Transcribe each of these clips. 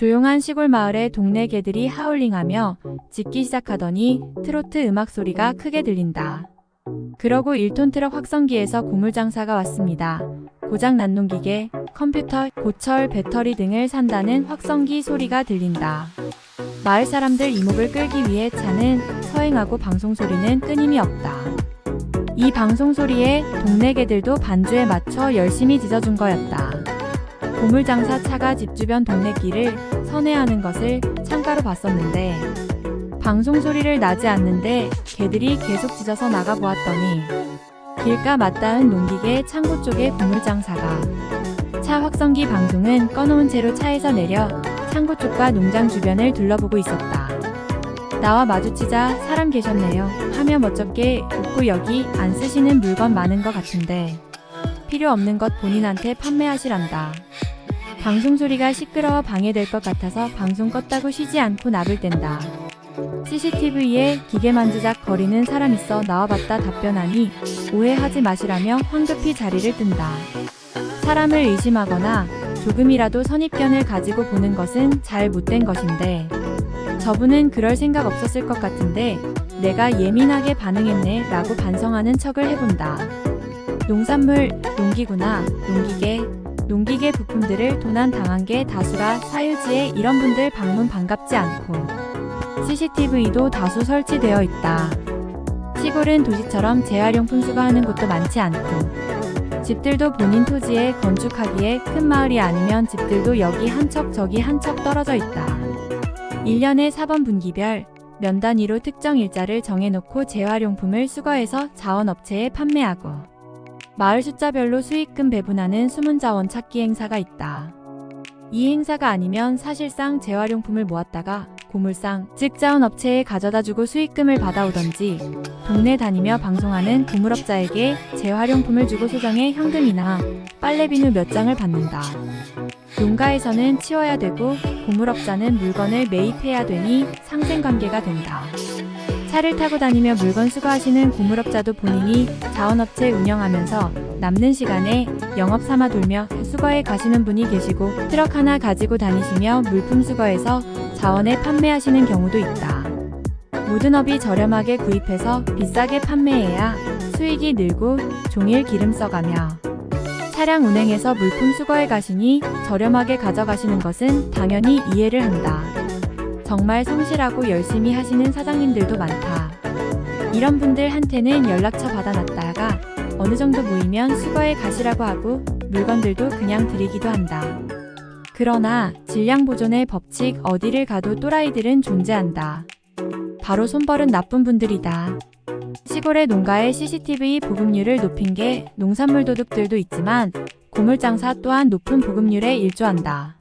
조용한 시골 마을에 동네 개들이 하울링하며 짖기 시작하더니 트로트 음악 소리가 크게 들린다. 그러고 1톤 트럭 확성기에서 고물장사가 왔습니다. 고장 난 농기계, 컴퓨터, 고철, 배터리 등을 산다는 확성기 소리가 들린다. 마을 사람들 이목을 끌기 위해 차는 서행하고 방송 소리는 끊임이 없다. 이 방송 소리에 동네 개들도 반주에 맞춰 열심히 짖어준 거였다. 고물장사 차가 집 주변 동네 길을 선회하는 것을 창가로 봤었는데 방송 소리를 나지 않는데 개들이 계속 짖어서 나가 보았더니 길가 맞닿은 농기계 창고 쪽에 고물장사가 차 확성기 방송은 꺼놓은 채로 차에서 내려 창고 쪽과 농장 주변을 둘러보고 있었다. 나와 마주치자 사람 계셨네요. 하며 멋쩍게 웃고 여기 안 쓰시는 물건 많은 것 같은데 필요 없는 것 본인한테 판매하시란다. 방송 소리가 시끄러워 방해될 것 같아서 방송 껐다고 쉬지 않고 나불 댄다. CCTV에 기계 만지작 거리는 사람 있어 나와봤다 답변하니 오해하지 마시라며 황급히 자리를 뜬다. 사람을 의심하거나 조금이라도 선입견을 가지고 보는 것은 잘 못된 것인데 저분은 그럴 생각 없었을 것 같은데 내가 예민하게 반응했네 라고 반성하는 척을 해본다. 농산물, 농기구나, 농기계, 농기계 부품들을 도난 당한 게 다수라 사유지에 이런 분들 방문 반갑지 않고 CCTV도 다수 설치되어 있다. 시골은 도시처럼 재활용품 수거하는 곳도 많지 않고 집들도 본인 토지에 건축하기에 큰 마을이 아니면 집들도 여기 한 척 저기 한 척 떨어져 있다. 1년에 4번 분기별 면 단위로 특정 일자를 정해놓고 재활용품을 수거해서 자원업체에 판매하고 마을 숫자별로 수익금 배분하는 숨은 자원 찾기 행사가 있다. 이 행사가 아니면 사실상 재활용품을 모았다가 고물상, 즉 자원업체에 가져다 주고 수익금을 받아오던지 동네 다니며 방송하는 고물업자에게 재활용품을 주고 소정의 현금이나 빨래비누 몇 장을 받는다. 농가에서는 치워야 되고 고물업자는 물건을 매입해야 되니 상생관계가 된다. 차를 타고 다니며 물건 수거하시는 고물업자도 본인이 자원업체 운영하면서 남는 시간에 영업 삼아 돌며 수거해 가시는 분이 계시고 트럭 하나 가지고 다니시며 물품 수거해서 자원에 판매하시는 경우도 있다. 모든 업이 저렴하게 구입해서 비싸게 판매해야 수익이 늘고 종일 기름 써가며 차량 운행해서 물품 수거해 가시니 저렴하게 가져가시는 것은 당연히 이해를 한다. 정말 성실하고 열심히 하시는 사장님들도 많다. 이런 분들한테는 연락처 받아놨다가 어느 정도 모이면 수거해 가시라고 하고 물건들도 그냥 드리기도 한다. 그러나 질량 보존의 법칙 어디를 가도 또라이들은 존재한다. 바로 손버릇 나쁜 분들이다. 시골의 농가의 CCTV 보급률을 높인 게 농산물 도둑들도 있지만 고물장사 또한 높은 보급률에 일조한다.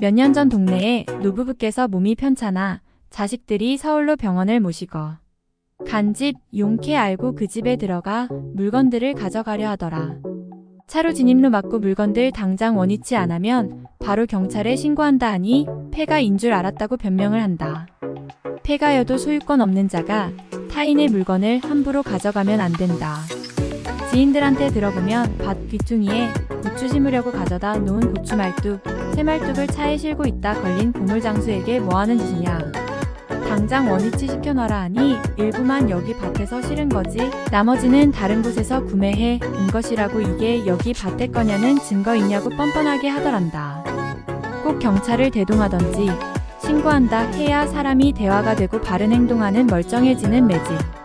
몇 년 전 동네에 노부부께서 몸이 편찮아 자식들이 서울로 병원을 모시고 간 집 용케 알고 그 집에 들어가 물건들을 가져가려 하더라. 차로 진입로 막고 물건들 당장 원위치 안 하면 바로 경찰에 신고한다 하니 폐가인 줄 알았다고 변명을 한다. 폐가여도 소유권 없는 자가 타인의 물건을 함부로 가져가면 안 된다. 지인들한테 들어보면 밭 귀퉁이에 고추 심으려고 가져다 놓은 고추 말뚝, 새 말뚝을 차에 실고 있다 걸린 고물장수에게 뭐하는 짓이냐. 당장 원위치 시켜놔라 하니 일부만 여기 밭에서 실은 거지 나머지는 다른 곳에서 구매해 온 것이라고 이게 여기 밭에 거냐는 증거 있냐고 뻔뻔하게 하더란다. 꼭 경찰을 대동하던지 신고한다 해야 사람이 대화가 되고 바른 행동하는 멀쩡해지는 매직.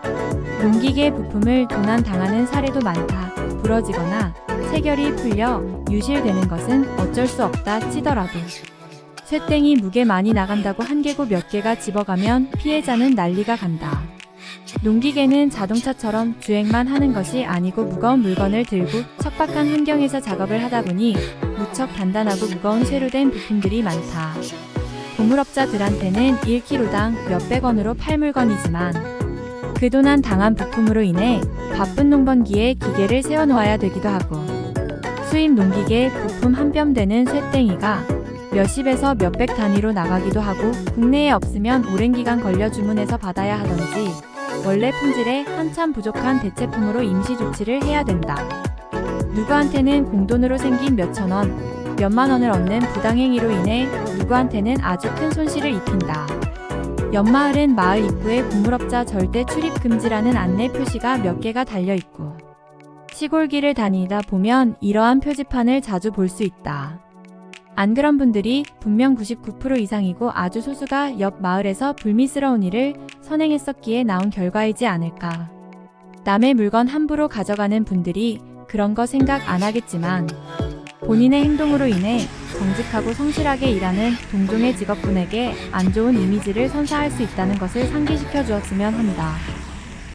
농기계 부품을 도난 당하는 사례도 많다. 부러지거나 체결이 풀려 유실되는 것은 어쩔 수 없다 치더라도. 쇠땡이 무게 많이 나간다고 한 개고 몇 개가 집어가면 피해자는 난리가 간다. 농기계는 자동차처럼 주행만 하는 것이 아니고 무거운 물건을 들고 척박한 환경에서 작업을 하다 보니 무척 단단하고 무거운 쇠로 된 부품들이 많다. 고물업자들한테는 1kg당 몇백 원으로 팔 물건이지만 그 도난 당한 부품으로 인해 바쁜 농번기에 기계를 세워놓아야 되기도 하고 수입 농기계 부품 한 뼘 되는 쇠땡이가 몇십에서 몇백 단위로 나가기도 하고 국내에 없으면 오랜 기간 걸려 주문해서 받아야 하던지 원래 품질에 한참 부족한 대체품으로 임시 조치를 해야 된다. 누구한테는 공돈으로 생긴 몇천 원, 몇만 원을 얻는 부당행위로 인해 누구한테는 아주 큰 손실을 입힌다. 옆마을은 마을 입구에 고물업자 절대 출입 금지라는 안내 표시가 몇 개가 달려 있고 시골길을 다니다 보면 이러한 표지판을 자주 볼 수 있다. 안 그런 분들이 분명 99% 이상이고 아주 소수가 옆 마을에서 불미스러운 일을 선행했었기에 나온 결과이지 않을까. 남의 물건 함부로 가져가는 분들이 그런 거 생각 안 하겠지만 본인의 행동으로 인해 정직하고 성실하게 일하는 동종의 직업군에게 안 좋은 이미지를 선사할 수 있다는 것을 상기시켜 주었으면 합니다.